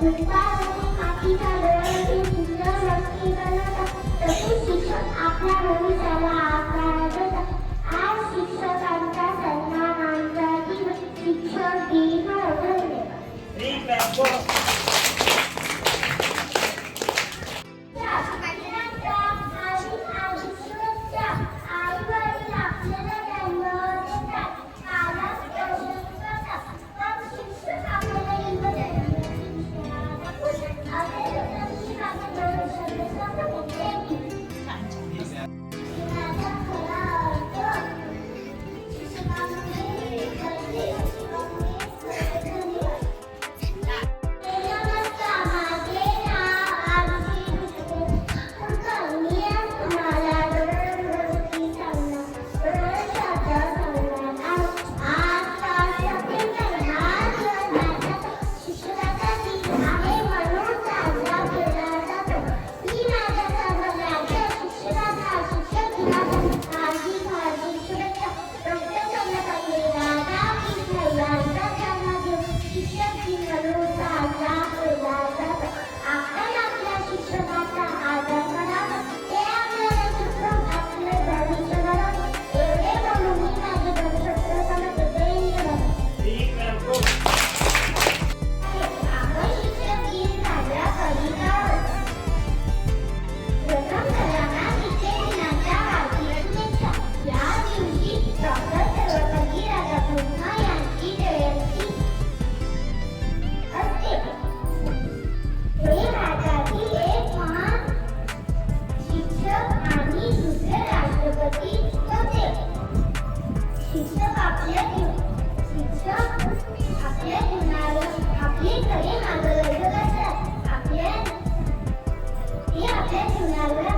Goodbye. Hello.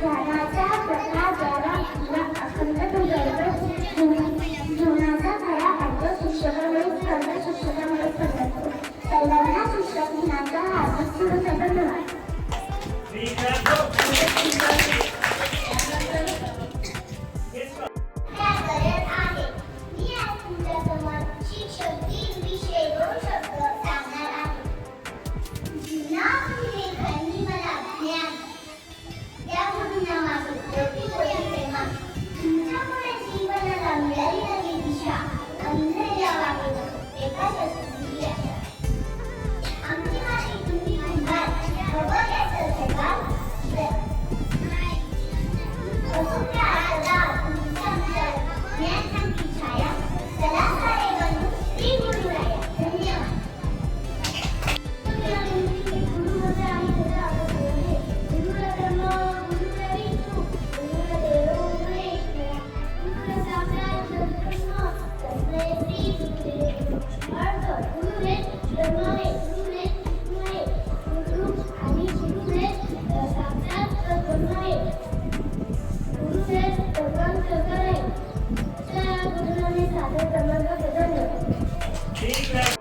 झाडाचा प्रकाश द्यावा किंवा जीवनाचा खरा अर्थ शिक्षकामुळे स्पर्धा शिक्षकामुळे पडतो सर्वांना शिक्षक दिनाचा ચોખા નહીં સાથે સંબંધો કેતો નહીં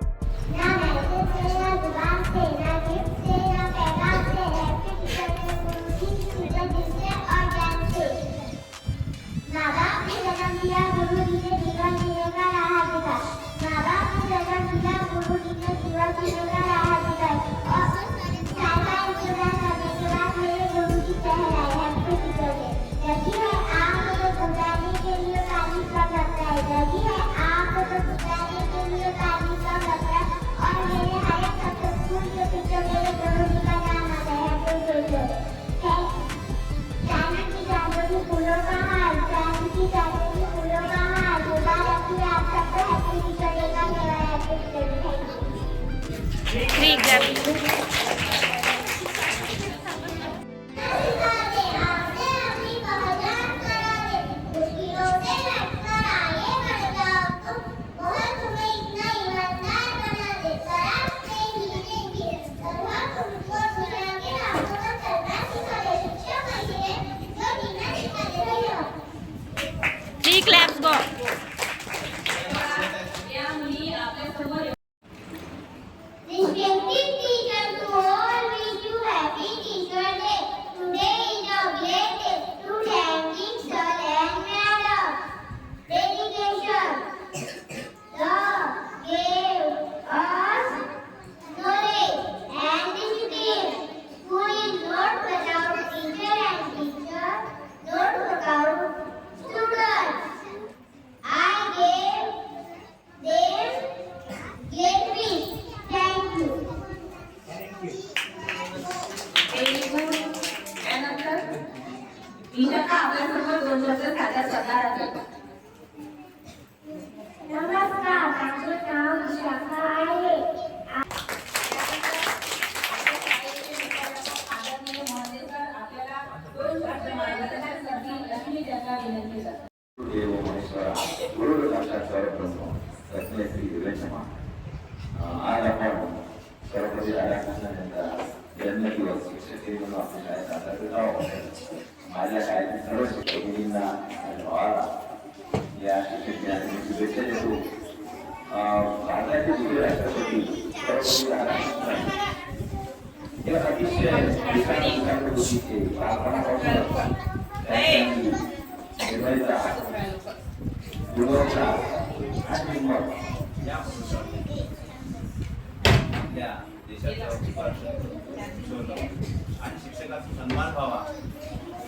এক্সাম अं, भारताचे जुने राष्ट्रपती सर्वपल्ली राधाकृष्णन हे अतिशय विचारांच्या बुद्धीचे बालपणापासून त्यांनी निर्भयता गुणवत्ता आणि हिंमत या आपल्या देशाचं उपार्जन ठेवलं आणि शिक्षकाचा सन्मान व्हावा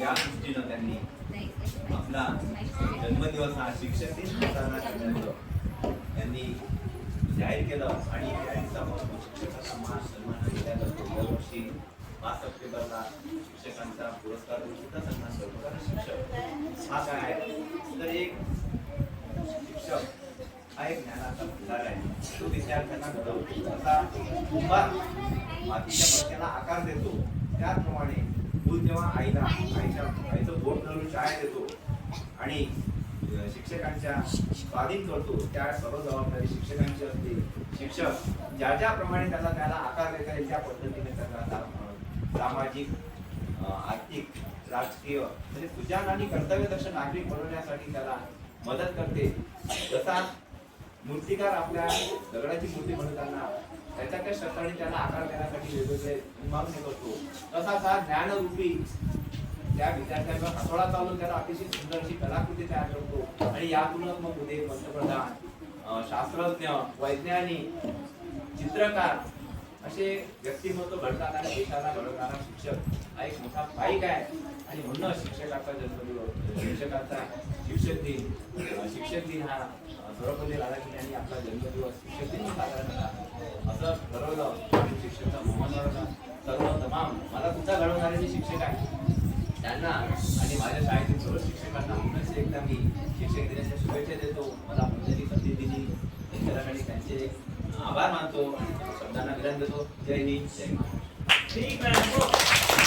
या दृष्टीनं त्यांनी आपला जन्मदिवस हा शिक्षक दिन साजरा करण्याचं त्यांनी जाहीर केलं आणि त्या दिवसापासून सन्मान आणि दरवर्षी पाच सप्टेंबरला शिक्षकांचा पुरस्कार सुद्धा सन्मान करतो. कारण शिक्षक हा काय? आहे तर एक शिक्षक हा एक ज्ञानाचा भंडार आहे. तो विद्यार्थ्यांना घडवतो. असा कुंभार मातीच्या मटक्याला आकार देतो. त्याचप्रमाणे तू जेव्हा आईला आईच्या आईचं बोट धरून शाळेत देतो आणि शिक्षकांच्या स्वाधीन करतो त्या सर्व जबाबदारी शिक्षकांची असते. शिक्षक ज्या ज्याप्रमाणे त्याला त्याला आकार देता येईल त्या पद्धतीने त्याला सामाजिक आर्थिक राजकीय म्हणजे सुजान आणि कर्तव्यदक्ष नागरिक बनवण्यासाठी त्याला मदत करते. तसाच मूर्तिकार आपल्या दगडाची मूर्ती बनवताना त्याच्या त्या शस्त्राने त्याला आकार देण्यासाठी वेगवेगळे मागणी करतो. तसाच हा ज्ञानरूपी त्या विद्यार्थ्यांना हातोळा चालून त्याला अतिशय सुंदर अशी कलाकृती तयार करतो. आणि यातूनच मग उद्या पंतप्रधान शास्त्रज्ञ वैज्ञानिक चित्रकार असे व्यक्तिमत्व घडतात आणि देशाला घडवणारा शिक्षक हा एक मोठा पाईक आहे. आणि म्हणूनच शिक्षकाचा जन्मदिवस शिक्षकाचा शिक्षक दिन शिक्षक दिन हा अ, सर्वपल्ली राधाकृष्ण यांनी आपला जन्मदिवस शिक्षक दिन साजरा केला. असं ठरवलं आणि शिक्षकचा मोहन सर्व तमाम मला सुद्धा घडवणारे जे शिक्षक आहे. त्यांना आणि माझ्या शाळेतील सर्व शिक्षकांना म्हणूनच एकदा मी शिक्षक दिनाच्या शुभेच्छा देतो. मला पुण्याची संधी दिली. त्यांच्यासाठी त्यांचे आभार मानतो आणि शब्दांना विराम देतो जय हिंद जय महाराज ठीक आहे हो.